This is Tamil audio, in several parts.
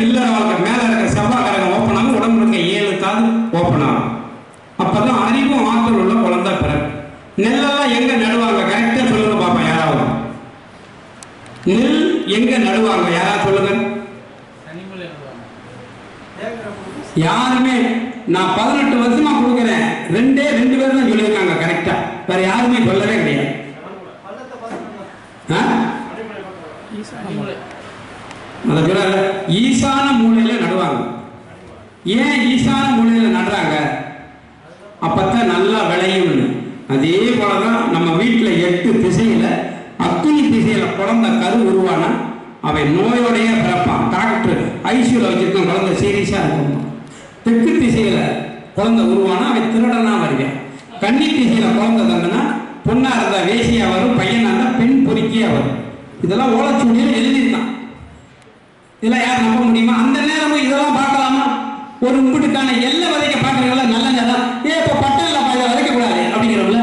இல்லற வாழ்க்கை மேல இருக்க செவ்வாய் கிரகம் ஓப்பன் ஆகும். உடம்புல இருக்க ஏழு காது ஓப்பன் ஆகும். அப்பதான் அறிவும் ஆற்றல் உள்ள குழந்தை பிறகு நெல்லெல்லாம் எங்க நடுவாங்க? கரெக்டா சொல்லுங்க பாப்பா யாராவது. நெல் எங்க நடுவாங்க? யாராவது சொல்லுங்க. யாருமே நான் பதினெட்டு வருஷமா கொடுக்குறேன். ரெண்டே ரெண்டு பேர் தான் சொல்லியிருக்காங்க கரெக்டா வேற யாருமே சொல்லவே கிடையாது. ஆ? அதை சொல்றாரு. ஈசான மூலையில நடுவாங்க. ஏன் ஈசான மூலையில நடுறாங்க? அப்பத்தான் நல்லா விளையும்னு அதே போலதான் நம்ம வீட்டில் எட்டு திசையில அக்னி திசையில குழந்தை கரு உருவானா? அவன் நோயோடையே பிறப்பான். டாக்டர் ஐசியூல வச்சிருக்க குழந்தை சீரியஸா இருக்கும். தெற்கு திசையில குழந்தை உருவானா? அவன் திருடனா வருவேன். கன்னி திசையில குழந்தை தந்தனா பொண்ணா இருந்தா வேசியா வரும் பையனா இருந்தா பெண் பொறுக்கியா வரும். இதெல்லாம் ஓலச்சூடியில் எழுதி இதெல்லாம் யார் நம்ப முடியுமா அந்த நேரமும் இதெல்லாம் பார்க்கலாமா ஒரு உங்களுக்கான எல்லை விதைக்க பார்க்குறீங்களா நல்ல நேரம் ஏ இப்போ பட்டம் இல்லைப்பா இதை விதைக்கக்கூடாது அப்படிங்கிறவங்கள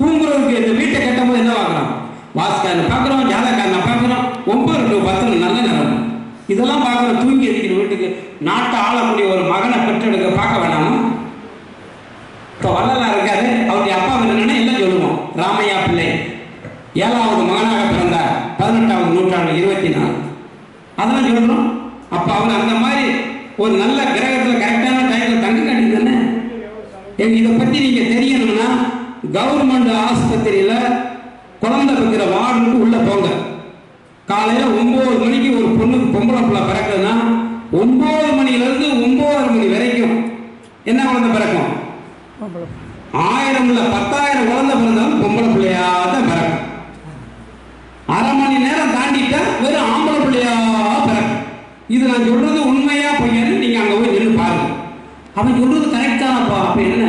தூங்குறதுக்கு இந்த வீட்டை கட்டும் போது என்ன பார்க்குறோம் வாஸ்காரனை பார்க்குறோம் ஜாதகாரனை பார்க்குறோம் ஒன்பது டு பத்து நல்ல நேரம் இதெல்லாம் பார்க்குற தூங்கி இருக்கிற வீட்டுக்கு நாட்டை ஆளக்கூடிய ஒரு மகனை பெற்றெடுக்க பார்க்க வேணாமா? இப்போ வள்ளலார் இருக்காரு. அவருடைய அப்பா என்னன்னா எல்லாம் சொல்லுவோம்? ராமையா பிள்ளை. ஏழாவது மகனாக பிறந்தார். பதினெட்டாவது நூற்றாண்டு இருபத்தி நாலு. அதெல்லாம் சொல்லணும் அப்போ அவங்க அந்த மாதிரி ஒரு நல்ல கிரகத்தில் கரெக்டான டைமில் தங்க காட்டி எங்க இதை பற்றி நீங்கள் தெரியணும்னா கவர்மெண்ட் ஆஸ்பத்திரியில் குழந்தை வைக்கிற வார்டுக்கு உள்ளே போங்க. காலையில் ஒம்பது மணிக்கு ஒரு பொண்ணுக்கு பொம்பளை பிள்ளை பிறக்குதுன்னா ஒம்பது மணிலேருந்து ஒம்பது மணி வரைக்கும் என்ன குழந்தை பிறக்கும்? ஆயிரம் இல்லை பத்தாயிரம் குழந்தை பிறந்தாலும் பொம்பளை பிள்ளையா தான் பிறக்கும். அரை மணி நேரம் தாண்டிட்டா வெறும் ஆம்பளை பிள்ளையா பிறக்கும். இது நான் சொல்றது உண்மையா பொய்யான்னு நீங்க அங்க போய் நின்று பாருங்க. அவன் சொல்றது கரெக்டானப்பா அப்ப என்ன?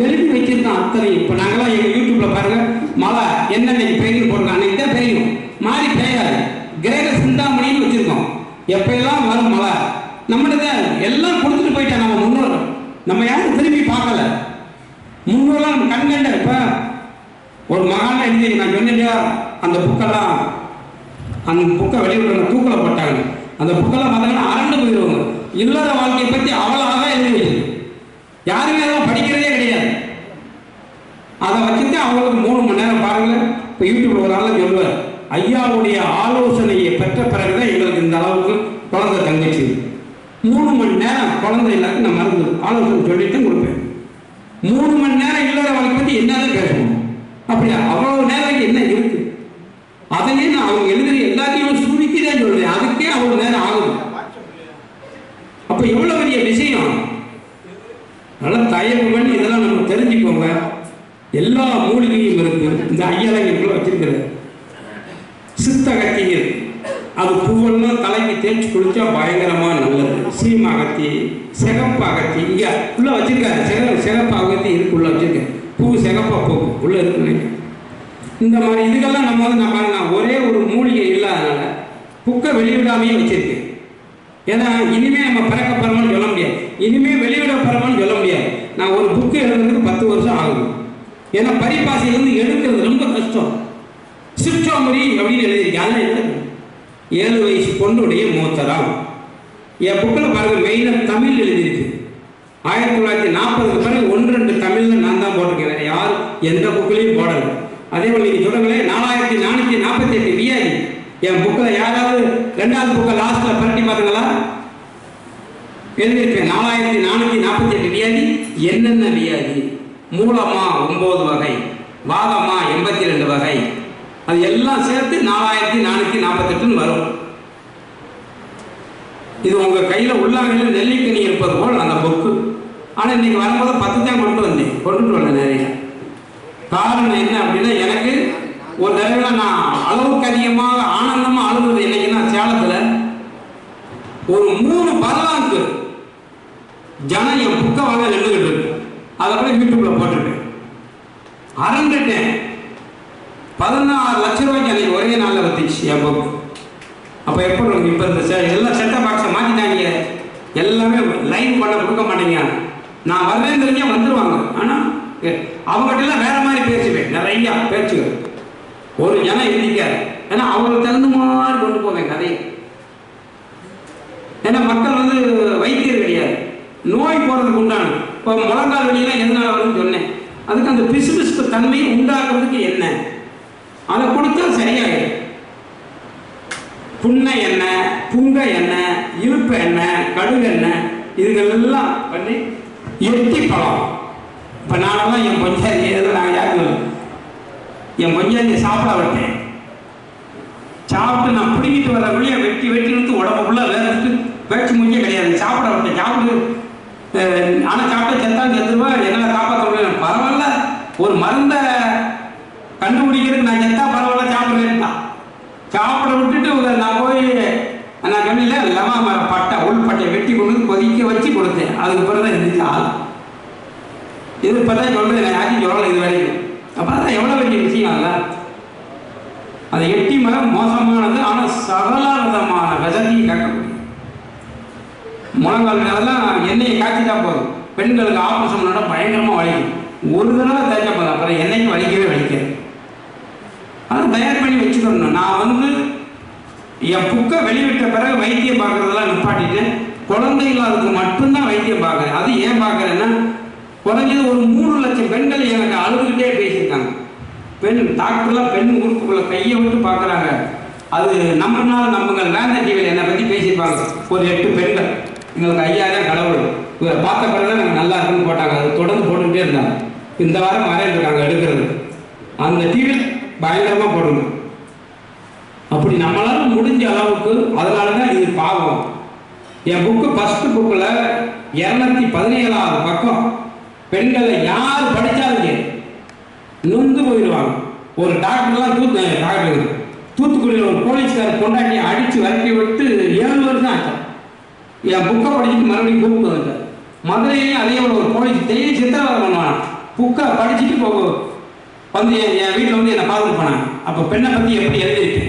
எழுதி வச்சிருக்கான் அத்தனை இப்ப நாங்களாம் எங்க யூடியூப்ல பாருங்க மழை என்னென்னைக்கு பெய்யும் போடுறோம் அன்னைக்கு தான் பெய்யும் மாறி பெய்யாது கிரக சிந்தாமணின்னு வச்சிருக்கோம். எப்பெல்லாம் வரும் மழை? நம்மளது எல்லாம் கொடுத்துட்டு போயிட்டா நம்ம முன்னோர் நம்ம யாரும் திரும்பி பார்க்கல. முன்னோர்லாம் நம்ம கண்கண்ட இப்ப ஒரு மகான் எழுதி நான் சொன்னேன் அந்த புக்கெல்லாம் அந்த புக்கை வெளியிடுற தூக்கில் போட்டாங்க அந்த புக்கெல்லாம் பார்த்தாங்கன்னா அரண்டு போயிடுவாங்க இல்லாத வாழ்க்கையை பற்றி அவ்வளோதாக எழுதி யாருமே அதெல்லாம் படிக்கிறதே கிடையாது. அதை வச்சுட்டு அவங்களுக்கு மூணு மணி நேரம் பாருங்கள் இப்போ யூடியூப்ல ஒரு ஆள் சொல்லுவார் ஐயாவுடைய ஆலோசனையை பெற்ற பிறகுதான் எங்களுக்கு இந்த அளவுக்கு குழந்தை தங்கச்சி. மூணு மணி நேரம் குழந்தை இல்லாத நான் மறந்து ஆலோசனை சொல்லிட்டு கொடுப்பேன் மூணு மணி நேரம் இல்லாத வாழ்க்கை பற்றி என்னதான் பேசணும்? அப்படியா? அவ்வளவு நேரம் என்ன இருக்கு? அதையே நான் அவங்க எழுதுற எல்லாத்தையும் சுருக்கி தான் சொல்றேன். அதுக்கே அவ்வளவு நேரம் ஆகுது. அப்ப எவ்வளவு பெரிய விஷயம்? நல்லா தயவு பண்ணி இதெல்லாம் நம்ம தெரிஞ்சுக்கோங்க. எல்லா மூலிகையும் இருக்கு. இந்த ஐயலங்களுக்குள்ள வச்சிருக்கிறது சித்தகத்திகள் அது பூவெல்லாம் தலைக்கு தேய்ச்சி குளிச்சா பயங்கரமா நல்லது. சீமகத்தி சிகப்பு அகத்தி இங்க உள்ள வச்சிருக்காரு சிக சிகப்பு அகத்தி இருக்கு உள்ள வச்சிருக்கேன் பூ சிகப்பா போகும் உள்ள இருக்கு இந்த மாதிரி இதுக்கெல்லாம் நம்ம வந்து நம்ம நான் ஒரே ஒரு மூலிகை இல்லாதனால புக்கை வெளியிடாமையே வச்சிருக்கேன் ஏன்னா இனிமே நம்ம பிறக்க போறோம்னு சொல்ல முடியாது. இனிமே வெளியிட போறோம்னு சொல்ல முடியாது. நான் ஒரு புக்கு எழுதுறதுக்கு பத்து வருஷம் ஆகும் ஏன்னா பரிபாசையிலிருந்து எடுக்கிறது ரொம்ப கஷ்டம். சிற்றோமரி அப்படின்னு எழுதியிருக்கேன் அதெல்லாம் என்ன? ஏழு வயசு பொண்ணுடைய மூத்தரம். என் புக்கில் பாருங்க மெயினாக தமிழ் எழுதியிருக்கு. ஆயிரத்தி தொள்ளாயிரத்தி நாற்பதுக்கு பிறகு ஒன்று ரெண்டு தமிழில் நான் தான் போட்டிருக்கேன். யார் எந்த புக்கிலையும் போடலை. அதே போல் நீங்கள் சொல்லுங்களே நாலாயிரத்தி நானூற்றி நாற்பத்தி எட்டு வியாதி என் புக்கில் யாராவது ரெண்டாவது புக்கை லாஸ்ட்டில் பரட்டி பார்த்தீங்களா எழுதியிருக்கேன் நாலாயிரத்தி நானூற்றி நாற்பத்தி எட்டு வியாதி என்னென்ன வியாதி மூலமா ஒம்பது வகை வாதமா எண்பத்தி ரெண்டு வகை அது எல்லாம் சேர்த்து நாலாயிரத்தி நானூற்றி நாற்பத்தெட்டுன்னு வரும். இது உங்கள் கையில் உள்ளாங்கல நெல்லிக்கனி இருப்பது போல் அந்த புக்கு. ஆனால் இன்னைக்கு வரும்போது பத்து தான் கொண்டு வந்தேன். கொண்டுட்டு வரேன் நிறைய. காரணம் என்ன அப்படின்னா எனக்கு ஒரு தடவை நான் அளவுக்கு அதிகமாக ஆனந்தமாக அழுகுறது என்னைக்குன்னா சேலத்தில் ஒரு மூணு பல்லாங்கு ஜனம் என் புக்கை வாங்க நின்றுகிட்டு இருக்கு. அதை போய் யூடியூப்ல போட்டுட்டேன் அரண்டுட்டேன் பதினாறு லட்ச ரூபாய்க்கு அன்னைக்கு ஒரே நாளில் வந்துச்சு என் அப்போ எப்போ உங்களுக்கு இப்போ இருந்துச்சு? எல்லாம் செட்டப் பாக்ஸை மாற்றிட்டாங்க எல்லாமே லைன் பண்ண கொடுக்க மாட்டேங்க. நான் வரேன்னு வந்துடுவாங்க ஆனால் அவங்ககிட்டலாம் வேறு வேற மாதிரி பேசுவேன் நிறையா பேச்சுகள். ஒரு ஜனம் எழுதிக்காரு ஏன்னா அவங்களுக்கு தகுந்த மாதிரி கொண்டு போவேன் கதையை. ஏன்னா மக்கள் வந்து வைத்தியர் கிடையாது. நோய் போகிறதுக்கு உண்டான இப்போ முழங்கால் வழியெல்லாம் எதனால வரும்னு சொன்னேன். அதுக்கு அந்த பிசுபிசுப்பு தன்மையை உண்டாக்குறதுக்கு என்ன? அதை கொடுத்தா சரியாயிடும் புண்ணை எண்ணெய் புங்க எண்ணெய் இழுப்பு எண்ணெய் கடுகு எண்ணெய் இதுகளெல்லாம் பண்ணி எட்டி பழம். இப்போ நானெல்லாம் என் பஞ்சாதி இதெல்லாம் நாங்கள் யாருக்கும் என் பஞ்சாயத்தை சாப்பிட விட்டேன் சாப்பிட்டு நான் பிடிக்கிட்டு வழியை வெட்டி வெட்டி உடம்பு உள்ள வேறதுக்கு வேட்சி முடிஞ்சே கிடையாது. சாப்பிட விட்டேன் சாப்பிட்டு ஆனால் சாப்பிட்ட செத்தான் செத்துருவா? என்னால் காப்பாற்ற முடியல பரவாயில்ல. ஒரு மருந்தை கண்டுபிடிக்கிறதுக்கு நான் சாப்பிட விட்டுட்டு நான் போய் நான் சொன்னல லமா மர பட்டை உள் பட்டை வெட்டி கொண்டு கொதிக்க வச்சு கொடுத்தேன். அதுக்கு பிறகு தான் இருந்துச்சு ஆள் இது இப்போ தான் சொல்கிறேன் நான் யாரையும் சொல்லலை இது வரைக்கும். அப்புறம் தான் எவ்வளோ பெரிய விஷயம் அல்ல அந்த எட்டி மரம் மோசமானது ஆனால் சகல விதமான விதத்தையும் முழங்கால் மேலாம் எண்ணெயை காய்ச்சிட்டா போதும். பெண்களுக்கு ஆபரேஷன் பண்ணா பயங்கரமாக வலிக்கும். ஒரு தடவை தேய்ச்சா போதும். அப்புறம் எண்ணெய்க்கு வலிக்கவே வலிக்காது. அதை தயார் பண்ணி வச்சுக்கணும். நான் வந்து என் புக்கை வெளியிட்ட பிறகு வைத்தியம் பார்க்குறதெல்லாம் நிப்பாட்டிட்டேன். குழந்தைகளுக்கு மட்டும்தான் வைத்தியம் பார்க்குறேன். அது ஏன் பார்க்குறேன்னா குறைஞ்சது ஒரு மூணு லட்சம் பெண்கள் எனக்கு அழுதுகிட்டே பேசியிருக்காங்க. பெண் டாக்டர்லாம் பெண் உறுப்புக்குள்ள கையை விட்டு பார்க்குறாங்க. அது நம்மனால நம்புங்கள். வேந்த டிவியில் என்னை பற்றி பேசியிருப்பாங்க. ஒரு எட்டு பெண்கள். எங்களுக்கு ஐயா தான் கடவுள். இவரை பார்த்த பிறகு நாங்கள் நல்லா இருக்குன்னு போட்டாங்க. அது தொடர்ந்து போட்டுக்கிட்டே இருந்தாங்க. இந்த வாரம் வரையிருக்காங்க எடுக்கிறது. அந்த டிவியில் பயங்கரமாக போடுங்க அப்படி நம்மளால முடிஞ்ச அளவுக்கு அதனால தான் இது பாவம். என் புக்கு ஃபஸ்ட்டு புக்கில் இரநூத்தி பதினேழாவது பக்கம் பெண்களை யார் படித்தாலும் நொந்து போயிடுவாங்க. ஒரு டாக்டர்லாம் தூத்து டாக்டர் தூத்துக்குடியில் ஒரு போலீஸ்கார் கொண்டாட்டி அடித்து விரட்டி விட்டு ஏழு வருஷம் ஆச்சு. என் புக்கை படிச்சுட்டு மறுபடியும் கூப்பிட்டு வந்தேன் மதுரையிலையும் அதே ஒரு போலீஸ் டெய்லி சித்திரவதை பண்ணுவான் புக்கை படிச்சுட்டு போக வந்து என் வீட்டில் வந்து என்னை பார்த்துட்டு போனாங்க. அப்போ பெண்ணை பற்றி எப்படி எழுதிருக்கு